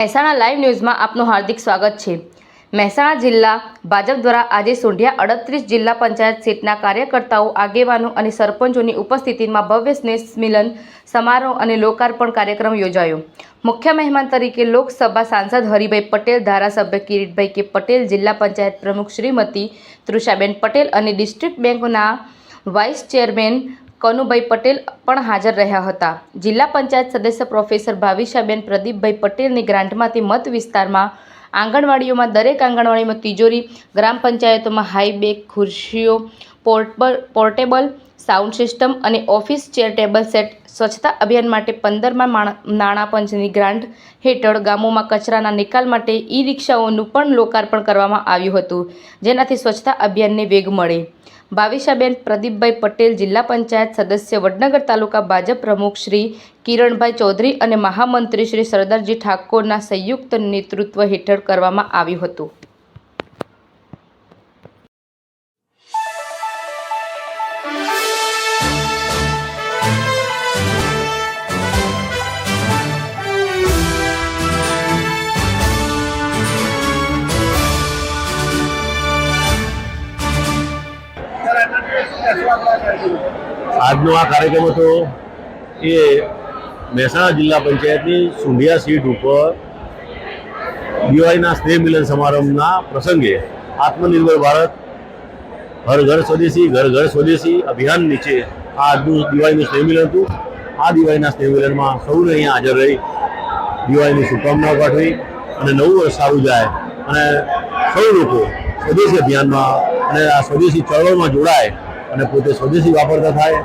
Mehsana live ન્યૂઝમાં આપનું હાર્દિક સ્વાગત છે. મહેસાણા જિલ્લા ભાજપ દ્વારા આજે સોંઢિયા અડત્રીસ જિલ્લા પંચાયત સીટના કાર્યકર્તાઓ, આગેવાનો અને સરપંચોની ઉપસ્થિતિમાં ભવ્ય સ્નેહ મિલન સમારોહ અને લોકાર્પણ કાર્યક્રમ યોજાયો. મુખ્ય મહેમાન તરીકે લોકસભા સાંસદ હરિભાઈ પટેલ, ધારાસભ્ય કિરીટભાઈ કે પટેલ, જિલ્લા પંચાયત પ્રમુખ શ્રીમતી તૃષાબેન પટેલ અને ડિસ્ટ્રિક્ટ બેંકના વાઇસ ચેરમેન કનુભાઈ પટેલ પણ હાજર રહ્યા હતા. જિલ્લા પંચાયત સદસ્ય પ્રોફેસર ભાવિશાબેન પ્રદીપભાઈ પટેલની ગ્રાન્ટમાંથી મત વિસ્તારમાં આંગણવાડીઓમાં દરેક આંગણવાડીમાં તિજોરી, ગ્રામ પંચાયતોમાં હાઈબેક ખુરશીઓ, પોર્ટબલ, પોર્ટેબલ, સાઉન્ડ સિસ્ટમ અને ઓફિસ ચેર ટેબલ સેટ સ્વચ્છતા અભિયાન માટે પંદરમાં નાણાં પંચની ગ્રાન્ટ હેઠળ ગામોમાં કચરાના નિકાલ માટે ઈ રિક્ષાઓનું પણ લોકાર્પણ કરવામાં આવ્યું હતું, જેનાથી સ્વચ્છતા અભિયાનને વેગ મળે. ભાવિશાબેન પ્રદીપભાઈ પટેલ જિલ્લા પંચાયત સદસ્ય, વડનગર તાલુકા ભાજપ પ્રમુખ શ્રી કિરણભાઈ ચૌધરી અને મહામંત્રી શ્રી સરદારજી ઠાકોરના સંયુક્ત નેતૃત્વ હેઠળ કરવામાં આવ્યું હતું. આજનો આ કાર્યક્રમ હતો એ મહેસાણા જિલ્લા પંચાયતની સુંઢિયા સીટ ઉપર દિવાળીના સ્નેહ મિલન સમારંભના પ્રસંગે આત્મનિર્ભર ભારત, ઘર ઘર સ્વદેશી, ઘર ઘર સ્વદેશી અભિયાન નીચે આ આજનું દિવાળીનું સ્નેહ મિલન હતું. આ દિવાળીના સ્નેહ મિલનમાં સૌને અહીંયા હાજર રહી દિવાળીની શુભકામનાઓ પાઠવી અને નવું વર્ષ સારું જાય અને સૌ લોકો સ્વદેશી અભિયાનમાં અને આ સ્વદેશી ચળવળમાં જોડાય અને પોતે સ્વદેશી વાપરતા થાય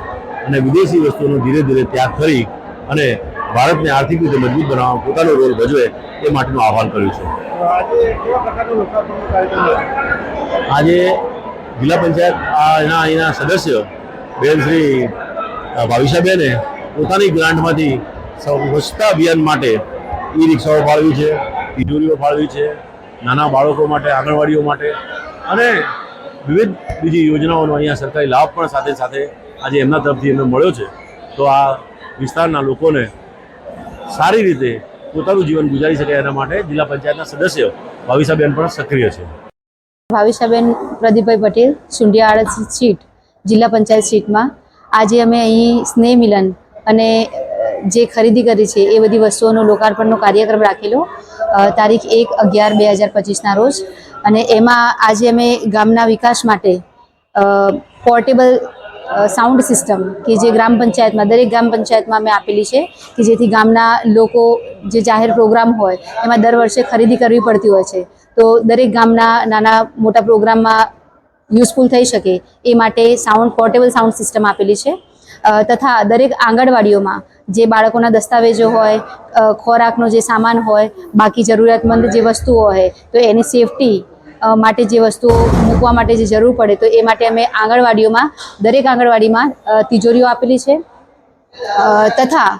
અને વિદેશી વસ્તુઓનો ધીરે ધીરે ત્યાગ કરી અને ભારતને આર્થિક રીતે મજબૂત બનાવવા પોતાનો રોલ ભજવે એ માટેનું આહવાન કર્યું છે. આજે જિલ્લા પંચાયત આ એના અહીંના સદસ્ય બેન શ્રી ભાવિશાબેને પોતાની ગ્રાન્ટમાંથી સ્વચ્છતા અભિયાન માટે ઈ રિક્ષાઓ ફાળવી છે તિજોરીઓ ફાળવી છે નાના બાળકો માટે આંગણવાડીઓ માટે અને વિવિધ બીજી યોજનાઓનો અહીંયા સરકારી લાભ પણ સાથે સાથે આજે એમના તરફથી એમને મળ્યો છે. તો આ વિસ્તારના લોકોને સારી રીતે પોતાનું જીવન ગુજારી શકે એના માટે જિલ્લા પંચાયતના સદસ્ય ભાવિશાબેન પણ સક્રિય છે. ભાવિશાબેન પ્રદીપભાઈ પટેલ સુંઢિયા આડત્રીસ સીટ, જિલ્લા પંચાયત સીટમાં. આજે અમે અહીં સ્નેહ મિલન અને જે ખરીદી કરી છે, એ બધી વસ્તુઓનો લોકાર્પણનો કાર્યક્રમ રાખેલો તારીખ એક અગિયાર બે હજાર પચીસના રોજ. અને એમાં આજે અમે ગામના વિકાસ માટે પોર્ટેબલ સાઉન્ડ સિસ્ટમ કે જે ગ્રામ પંચાયતમાં, દરેક ગ્રામ પંચાયતમાં અમે આપેલી છે કે જેથી ગામના લોકો જે જાહેર પ્રોગ્રામ હોય, એમાં દર વર્ષે ખરીદી કરવી પડતી હોય છે. તો દરેક ગામના નાના મોટા પ્રોગ્રામમાં યુઝફુલ થઈ શકે, એ માટે સાઉન્ડ પોર્ટેબલ સાઉન્ડ સિસ્ટમ આપેલી છે. તથા દરેક આંગણવાડીઓમાં જે બાળકોના દસ્તાવેજો હોય ખોરાકનો જે સામાન હોય, બાકી જરૂરિયાતમંદ જે વસ્તુઓ હોય, તો એની સેફટી માટે જે વસ્તુઓ મૂકવા માટે જે જરૂર પડે, તો એ માટે અમે આંગણવાડીઓમાં, દરેક આંગણવાડીમાં તિજોરીઓ આપેલી છે. તથા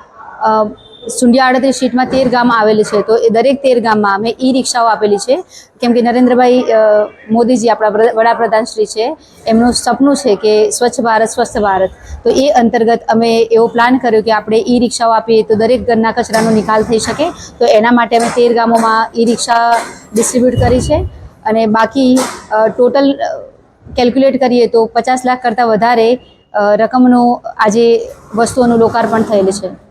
અ, સુંઢિયા આડત્રીસ સીટમાં તેર ગામ આવેલી છે. તો એ દરેક તેર ગામમાં અમે ઈ રિક્ષાઓ આપેલી છે. કેમ કે નરેન્દ્રભાઈ મોદીજી આપણા વડા- વડાપ્રધાન શ્રી છે. એમનું સપનું છે કે સ્વચ્છ ભારત સ્વસ્થ ભારત. તો એ અંતર્ગત અમે એવો પ્લાન કર્યો કે આપણે ઈ રિક્ષાઓ આપીએ તો દરેક ઘરના કચરાનો નિકાલ થઈ શકે. તો એના માટે અમે તેર ગામોમાં ઈ રિક્ષા ડિસ્ટ્રીબ્યુટ કરી છે. અને બાકી ટોટલ કેલ્ક્યુલેટ કરીએ તો પચાસ લાખ કરતાં વધારે રકમનું આજે વસ્તુઓનું લોકાર્પણ થયેલું છે.